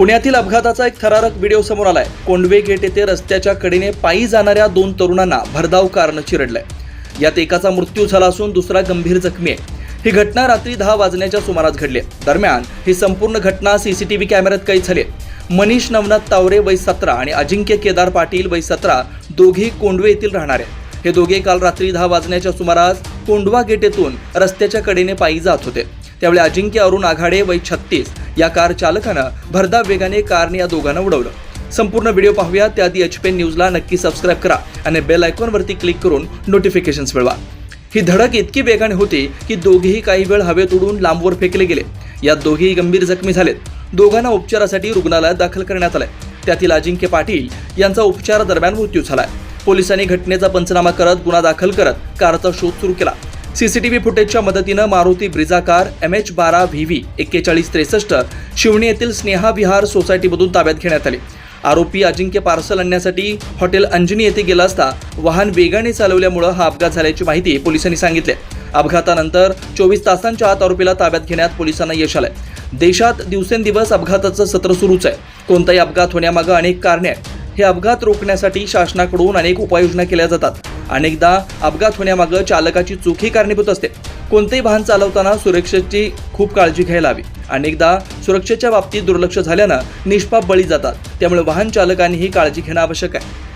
पुण्यातील अपघाताचा एक थरारक व्हिडिओ समोर आलाय. कोंडवे गेट येथे रस्त्याच्या कडेने पायी जाणाऱ्या दोन तरुणांना भरधाव कारनं चिरडलंय. यात एकाचा मृत्यू झाला असून दुसरा गंभीर जखमी आहे. ही घटना रात्री दहा वाजण्याच्या सुमारास घडली आहे. दरम्यान ही संपूर्ण घटना सीसीटीव्ही कॅमेऱ्यात कैद झाली मनीष नवनाथ तावरे वय सतरा आणि अजिंक्य केदार पाटील वय सतरा दोघेही कोंडवे येथील राहणारे हे दोघे काल रात्री दहा वाजण्याच्या सुमारास कोंडवा गेट येथून रस्त्याच्या कडेने पायी जात होते. त्यावेळी अजिंक्य अरुण आघाडे वय छत्तीस या कार चालकानं भरधाव वेगाने कारने या दोघांना उडवलं. संपूर्ण व्हिडिओ पाहूया त्याआधी एच पी न्यूजला नक्की सबस्क्राईब करा आणि बेल आयकॉनवरती क्लिक करून नोटिफिकेशन्स मिळवा. ही धडक इतकी वेगाने होती की दोघेही काही वेळ हवेत उडून लांबवर फेकले गेले. यात दोघेही गंभीर जखमी झालेत. दोघांना उपचारासाठी रुग्णालयात दाखल करण्यात आलंय. त्यातील अजिंक्य पाटील यांचा उपचारादरम्यान मृत्यू झालाय. पोलिसांनी घटनेचा पंचनामा करत गुन्हा दाखल करत कारचा शोध सुरू केला. सीसीटीव्ही फुटेजच्या मदतीनं Maruti Brezza car M H बारा व्ही व्ही एक्केचाळीस त्रेसष्ट शिवणी येथील स्नेहा विहार सोसायटीमधून ताब्यात घेण्यात आले. आरोपी अजिंक्य पार्सल आणण्यासाठी हॉटेल अंजनी येथे गेला असता वाहन वेगाने चालवल्यामुळं हा अपघात झाल्याची माहिती पोलिसांनी सांगितली. अपघातानंतर चोवीस तासांच्या आत आरोपीला ताब्यात घेण्यात पोलिसांना यश आलंय. देशात दिवसेंदिवस अपघाताचं सत्र सुरूच आहे. कोणताही अपघात होण्यामागं अनेक कारणे आहेत. हे अपघात रोखण्यासाठी शासनाकडून अनेक उपाययोजना केल्या जातात. अनेकदा अपघात होण्यामागं चालकाची चूकही कारणीभूत असते. कोणतेही वाहन चालवताना सुरक्षेची खूप काळजी घ्यायला हवी. अनेकदा सुरक्षेच्या बाबतीत दुर्लक्ष झाल्यानं निष्पाप बळी जातात. त्यामुळे वाहन चालकांनीही काळजी घेणं आवश्यक आहे.